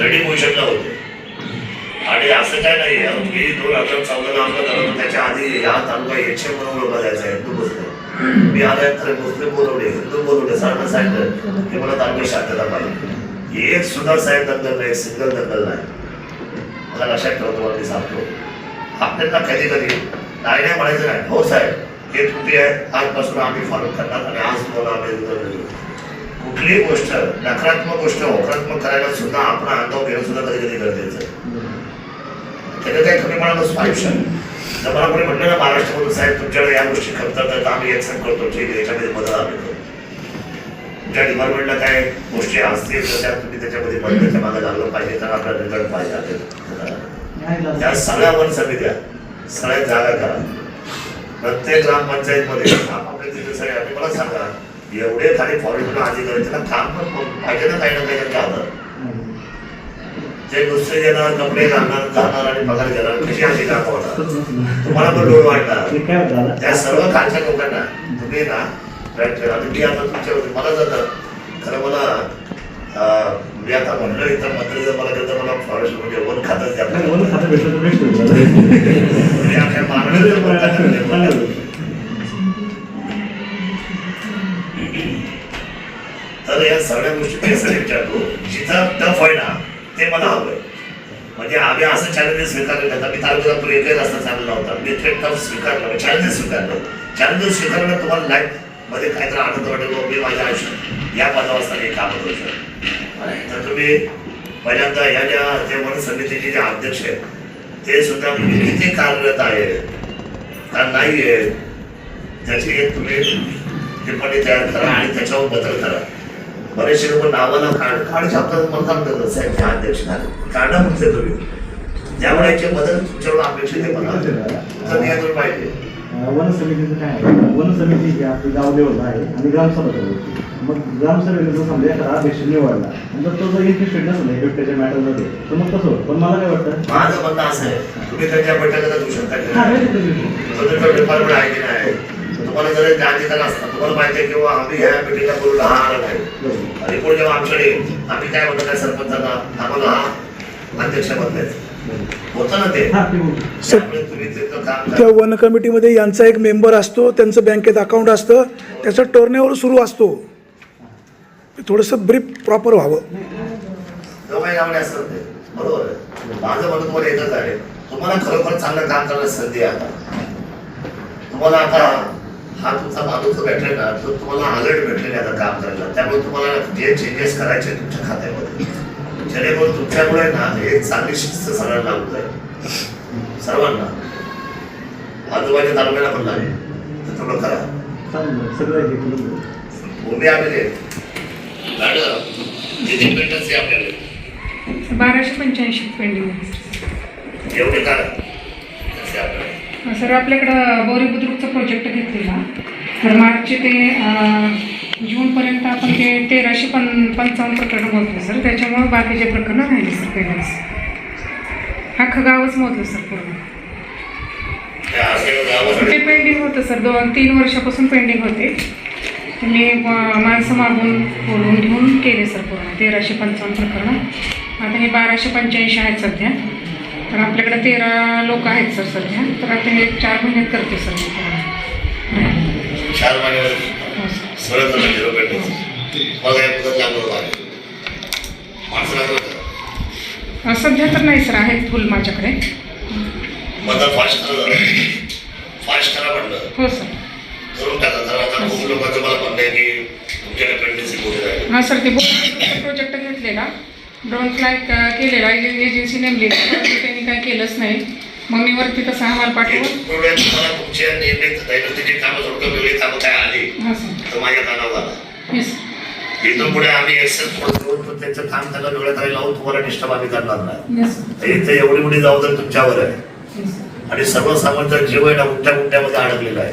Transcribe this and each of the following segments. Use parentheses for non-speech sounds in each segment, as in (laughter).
Thirty पोझिशनला होते. आणि असं काय नाही मी दोन हजार चौदाला आमदार झालो त्याच्या आधी हा तालुका एकशे बरोबर बघायचा आहे हिंदू मुस्लिम मी आल्यानंतर मुस्लिम बोलवले हिंदू बोलवले सारखं सांगितलं ते मला तालुका शांतता पाहिजे. एक सुद्धा साहेब दंगल नाही सिंगल दंगल नाही. मला लक्षात ठेवतो मला मी सांगतो. आपल्याला कधी कधी नाही नाही म्हणायचं नाही हो साहेब हे त्रुटी आहे आजपासून आम्ही फॉलो करणार आणि आज तुम्हाला आम्ही कुठलीही गोष्ट नकारात्मक गोष्ट होकारात्मक करायला सुद्धा आपण अनुभव घेणं सुद्धा कधी कधी गरजेचं त्याच्या काही कमी म्हणा नसतो आयुष्यात जर मला कोणी म्हटलं ना महाराष्ट्रामधून साहेब तुमच्याकडे या गोष्टी खपतात तर आम्ही एक्सेप्ट करतो ठीक आहे याच्यामध्ये बदल आम्ही करतो. तुमच्या डिपार्टमेंटला काय गोष्टी असतील तर त्या तुम्ही त्याच्यामध्ये बदलाच्या मागे लागलं पाहिजे तर आपला रिझल्ट पाहिजे त्या सगळ्या वन समित्या सगळ्या जागा करा. प्रत्येक ग्रामपंचायतमध्ये आपापले तिथे सगळे मला सांगा एवढे खाली फॉरेस्ट अधिकारी त्यांना काम पण पाहिजे ना काही ना काही हातात जे दुसरे देणार कपडे घालणार जाणार आणि पगार घेणार कशी अशी काम होणार? तुम्हाला पण लोड वाटणार. त्या सर्व खालच्या लोकांना तुम्ही ना तुम्ही आता तुमच्या मला जर खरं मला मी आता म्हणलं इथं मंत्री जर मला करता मला फॉरेस्ट म्हणजे वन खातं द्या. मी वन खातं द्या. (laughs) (laughs) तर या सगळ्या गोष्टी मी असं विचारतो जिथं टफ आहे ना ते मला हवंय. म्हणजे आम्ही असं चॅलेंजेस स्वीकारले आता मी तालुक्यात पूर्वी एकच असता चालला होता. मी थेट टफ स्वीकारलं. चॅलेंजेस स्वीकारलं. चॅलेंजेस स्वीकारलं तुम्हाला लाईफमध्ये काहीतरी आनंद वाटेल मी माझ्या आयुष्यात या पदावर असताना काम करू शकतो. तर तुम्ही पहिल्यांदा या ज्या जे वन समितीचे जे अध्यक्ष आहेत ते सुद्धा किती कार्यरत आहेत? का नाही आहेत त्याची एक तुम्ही टिप्पणी तयार करा आणि त्याच्यावर बदल करा. बरेचसे लोक नावाला कार्ड कार्ड छापतात मला सांगतात साहेब त्या अध्यक्ष कार्ड म्हणते तुम्ही. त्यामुळे याचे बदल तुमच्यावर अपेक्षित आहे मला तुमचं नियंत्रण पाहिजे. वन समितीचं काय आहे? वन समिती ही आपली गाव लेवल आहे आणि ग्रामसभा. मग ग्रामसभेला जर समजा एखादा अध्यक्ष निवडला आणि जर तो जर इंटरेस्टेड नसेल एकट्याच्या मॅटरमध्ये तर मग कसं होतं पण मला काय वाटतं? माझं म्हणणं असं आहे. तुम्ही त्यांच्या बैठकीला देऊ शकता. डिपार्टमेंट आहे की नाही तुम्हाला जर त्या अधिकार असतात तुम्हाला माहिती आहे किंवा आम्ही ह्या मिटिंगला हा आला नाही. जेव्हा आमच्याकडे आम्ही काय म्हणतो काय सरपंचांना आम्हाला हा अध्यक्ष बदलायचं होतं ना ते? हा, ते बोलू. त्यामुळे तुम्ही तिथं काम त्या वन कमिटीमध्ये यांचा एक मेंबर असतो त्यांचं बँकेत अकाउंट असतं त्याचं टर्नओव्हर सुरू असतो. थोडंसं ब्रीफ प्रॉपर व्हावं. दोघांनी लावणे असं ते. बरोबर आहे. माझं म्हणणं तुम्हाला एकच आहे. तुम्हाला खरोखर चांगलं काम करण्याची संधी आहे आता. तुम्हाला आता हा तुमचा माणूस जो भेटले ना तो तुम्हाला अलर्ट भेटलेला आहे आता काम करायला? त्यामुळे तुम्हाला जे चेंजेस करायचे तुमच्या खात्यामध्ये. जेणेकरून तुमच्यामुळे ना एक चांगली शिस्त सगळ्यांना लागू जाईल सर्वांना. आजूबाजूच्या तालुक्याला पण लागेल. तर तुम्ही करा. हे. उभी आलेली मॅडम इंडिपेंडन्स आहे आपल्याला बाराशे पंच्याऐंशी पेंडिंग आहे. एवढे करा सर आपल्याकडं गौरी बुद्रुकचा प्रोजेक्ट घेतलेला तर मार्चचे ते जूनपर्यंत आपण ते तेराशे पं पंचावन्न प्रकरण मोजले सर. त्याच्यामुळे बाकीचे प्रकरणं राहिले सर पहिल्याच अख्खं गावच मोजलं सर पूर्ण. ते पेंडिंग होतं सर. दोन तीन वर्षापासून पेंडिंग होते. मी माणसं मागून बोलून घेऊन केले सर पूर्ण. तेराशे पंचावन्न प्रकरणं. आता हे बाराशे पंच्याऐंशी आहेत सध्या. तर आपल्याकडे तेरा लोक आहेत सर सध्या. तर आता हे चार महिन्यात करते सर मी चार महिन्यावर हो सध्या तर नाही सर आहेत फुल माझ्याकडे. हो सर. राहील हां सर. ते प्रोजेक्ट घेतलेला ड्रोन फ्लाय केलेला एजन्सी परंतु त्यांनी काय केलंच नाही. मग मी वरती तसा अहवाल पाठवून. तुम्हाला तुमच्या नियमित दैनंदिन कामं सोडून वेगळी कामं काय आली? तर माझ्या कानावर आला. येस इथून पुढे आम्ही करून त्यांचं काम त्यांना लावून तुम्हाला डिस्टर्ब आम्ही करणार नाही. इथे एवढी मोठी जबाबदारी तुमच्यावर आहे. आणि सर्वसामान्य जीव आहे ना उठ्या उठ्यामध्ये अडकलेला आहे.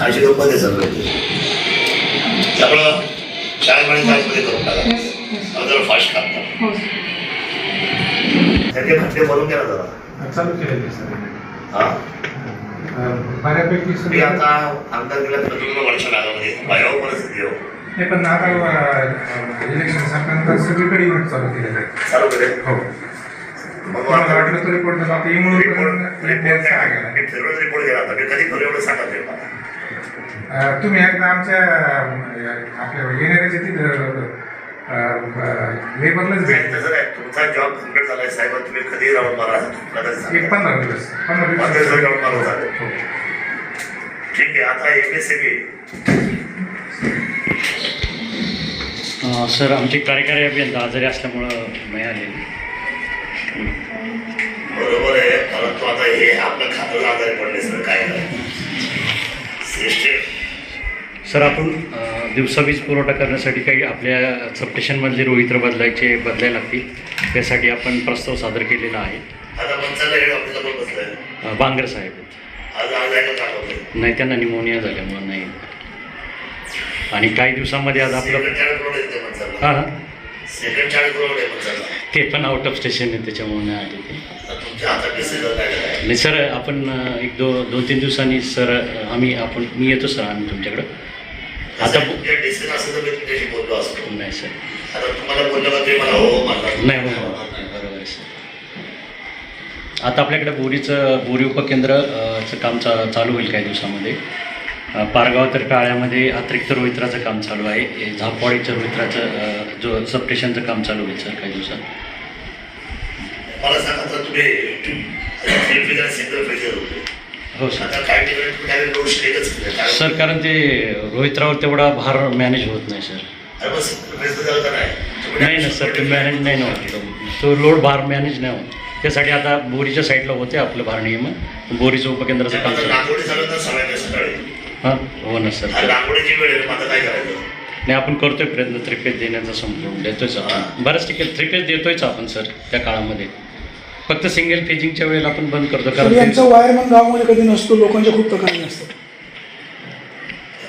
अशी आहे सगळं त्यामुळं चार महिने तासमध्ये करून टाका. जरा फास्ट काम करा हो. त्याचे खड्डे भरून ना जरा. चालू सर. हा? बऱ्यापैकी मी आता आमदार गेला तर तुम्हाला वर्ष लागला भयावह परिस्थिती हो नाही पण आता इलेक्शन संपल्यानंतर सगळीकडे इव्हेंट चालू केले जाईल चालू केले? हो. मग वाटलं रिपोर्ट झाला आता इमून रिपोर्ट रिपोर्ट गेला. काय मी फिरवून रिपोर्ट गेला होता मी कधी फिरवलं एवढं सांगत नाही मला. तुम्ही एकदा आमच्या आपल्या येणाऱ्याच्या तिथं लेबरलाच नाही, भेट तसं नाही. तुमचा जॉब कंप्लीट झालाय साहेब. तुम्ही कधी राहून मारा. एक. पंधरा दिवस. पंधरा दिवस. मारा झाले हो. ठीक आहे आता एमएसएबी अ, सर आमचे कार्यकारी अभियंता आजारी असल्यामुळं मिळाले. बरोबर आहे. परंतु आता हे आपलं खातं आजारी पडले सर. काय सर आपण दिवसा वीज पुरवठा करण्यासाठी काही आपल्या सबस्टेशनमधले रोहित्र बदलायचे बदलायला लागतील. त्यासाठी आपण प्रस्ताव सादर केलेला आहे. बांगर साहेब नाही त्यांना निमोनिया झाल्यामुळं नाही. आणि काही दिवसामध्ये आज आपलं हां ते पण आउट ऑफ स्टेशन आहे त्याच्यामुळे नाही आले ते. नाही सर आपण एक दो दोन तीन दिवसांनी सर आम्ही आपण मी येतो सर आम्ही तुमच्याकडं. आता असेल तर मी तुमच्याशी बोललो असतो नाही सर आता तुम्हाला बोललं का तुम्ही मला हो म्हणला नाही हो हो. बरोबर आहे सर आता आपल्याकडे बोरीचं बोरी उपकेंद्र काम चा चालू होईल काही दिवसामध्ये पारगाव तर काळ्यामध्ये अतिरिक्त रोहित्राचं काम चालू आहे हे झापवाडीचं रोहित्राचं जो सबस्टेशनचं काम चालू होईल सर काही दिवसात मला सांगा तुम्ही सिंगल होते हो सर. आता ठिकाणी तुम्ही केलं काय सर कारण ते रोहित्रावर तेवढा भार मॅनेज होत नाही सर. अरे झालं नाही. तुम्ही नाही ना सर ते मॅनेज नाही ना होत. तो. लोड भार मॅनेज नाही होत. त्यासाठी आता बोरीच्या साईडला होते आपलं भार नियमन बोरीचं उपकेंद्राचं काम आता चालू रांगोळी झालं तर सगळ्यांना सकाळी? हां? हो ना सर. आणि रांगोळीची वेळ आहे, मग आता काय करायचं? नाही आपण करतोय प्रयत्न. त्रिपेज देण्याचा देतोयच आपण बऱ्याच ठिकाणी त्रिपेज देतोयच आपण सर त्या काळामध्ये. फक्त सिंगल फेजिंगच्या वेळेला आपण बंद करतो कारण यांचा ते- वायरमन गावामध्ये कधी नसतो लोकांच्या खूप तक्रारी असतात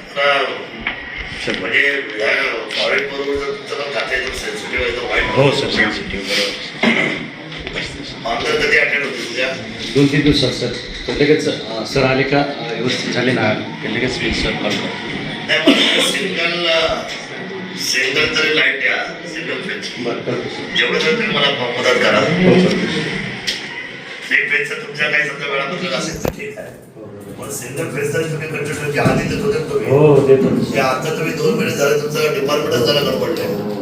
आता म्हणजे या फॉरेन बरोबर जर तुमचं पण खाते सेन्सिटिव्ह आहे तर वाईट. हो सर सेन्सिटिव्ह बरोबर. ऑनलाईन कधी अटेंड होती तुझ्या? दोन तीन दिवसात सर तर लगेच अं, सर आले का? अं, व्यवस्थित झाले ना? की लगेच मी सर कॉल करतो. नाही पण सिंगल सिंगल तरी लाइट द्या सिंगल फेज बरं करतो सर जेवढं तर तुम्ही मला मदत करा. हो सर फेजचं तुमच्या काही समजा वेळापत्रक असेल तर ठीक आहे. पण सिंगल फेज तरी तुम्ही कंटिन्यू जे आधी देत होते ना तुम्ही हो देतो ते आता तुम्ही दोन महिने झाले तुमचं डिपार्टमेंटच झालं गडबडलं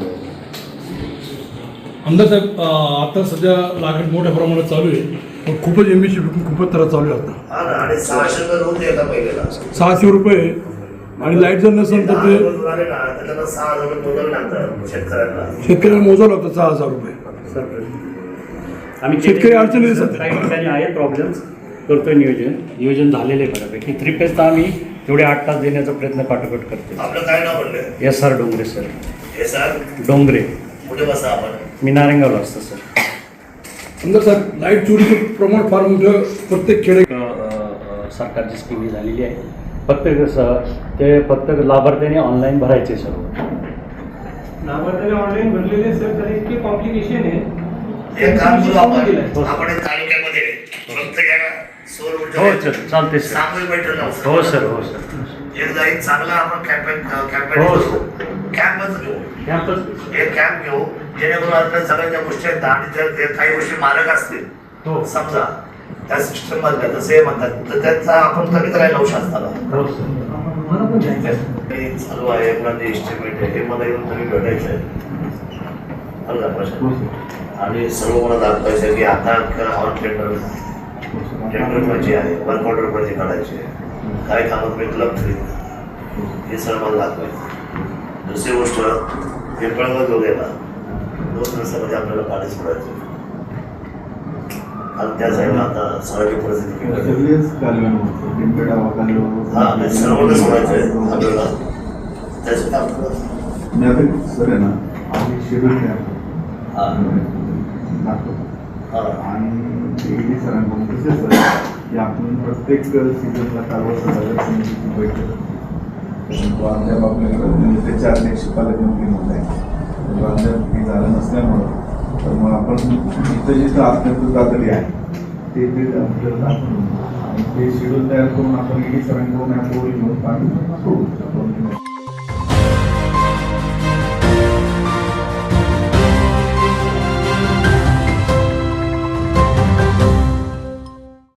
आमदार साहेब आता सध्या लागण मोठ्या प्रमाणात चालू आहे. पण खूपच एम बी सी खूपच त्रास चालू आहे आता. हा सहाशे रुपये रोज एका पहिलेला. सहाशे रुपये. आणि लाइट जर नसेल तर ते तर शेतकऱ्यांना. शेतकऱ्याला मोजावं लागतं सहा हजार रुपये. आम्ही शेतकरी सध्या. काही ठिकाणी आहेत प्रॉब्लेम्स करतोय नियोजन. नियोजन झालेलं आहे बऱ्यापैकी. थ्री तर आम्ही तेवढे आठ तास देण्याचा प्रयत्न काटोकट करतो आपलं काय नाव म्हणलं? S R Dongre sir. हे सर डोंगरे. कुठे बसा आपण? मी नारायणगावला असतो सर. आमदार साहेब लाइट चोरीचं प्रमाण फार मोठं प्रत्येक खेडे एक, अ, अ, सरकारची स्कीम ही झालेली आहे. फक्त कसं ते फक्त लाभार्थ्याने ऑनलाईन भरायचे सर्व लाभार्थ्याने ऑनलाईन भरलेले सर तर इतके कॉम्प्लिकेशन आहे एक काम करू आपण. आपण एक तालुक्यामध्ये फक्त या सौर हो ऊर्जा सर. चालते सामूहिक बैठक लावू. हो सर हो सर. एक चांगला आपण कॅम्पेन कॅम्पेन हो, करू कॅम्पच घेऊ. कॅम्पस एक कॅम्प घेऊ जेणेकरून आपल्या सगळ्या ज्या गोष्टी आहेत आणि त्या काही गोष्टी मारक असतील. हो. समजा त्या सिस्टम मधल्या जसं हे म्हणतात तर त्याचा आपण कमी करायला लावू शकता हो चालू आहे एखादी एस्टिमेट आहे हे मला येऊन तुम्ही भेटायचं आहे. प्रश्न? आणि सर्व मला दाखवायचं की आता ऑन टेंडर टेंडर पाहिजे आहे वर्क ऑर्डर पाहिजे काढायचे आहे. काय कामात तुम्ही क्लब फ्री हे सर्व मला दाखवायचं दुसरी गोष्ट हे पळवत वगैरे दोन दिवसामध्ये आपल्याला पाणी सोडायचं आणि त्या साईडला आता सगळ्याची परिस्थिती हा सर्वांना सोडायचं आहे आपल्याला. त्यासाठी आपल्याला मी आता सर आहे ना आम्ही शेड्यूल हा. दाखवतो आणि एडी सरांकडून कसे सर की आपण प्रत्येक सीझनला कालवा सदाच्या समितीची बैठक परंतु अद्याप आपल्याकडे म्हणजे त्याच्या अध्यक्ष पालकमंत्री होत आहे अद्याप हे झालं नसल्यामुळं तर मग आपण जिथं जिथं अत्यंत तातडी आहे ते ते आपल्याला दाखवून आणि ते शेड्यूल तयार करून आपण ईडी सरांकडून अप्रुव्हल घेऊन पाणी सोडू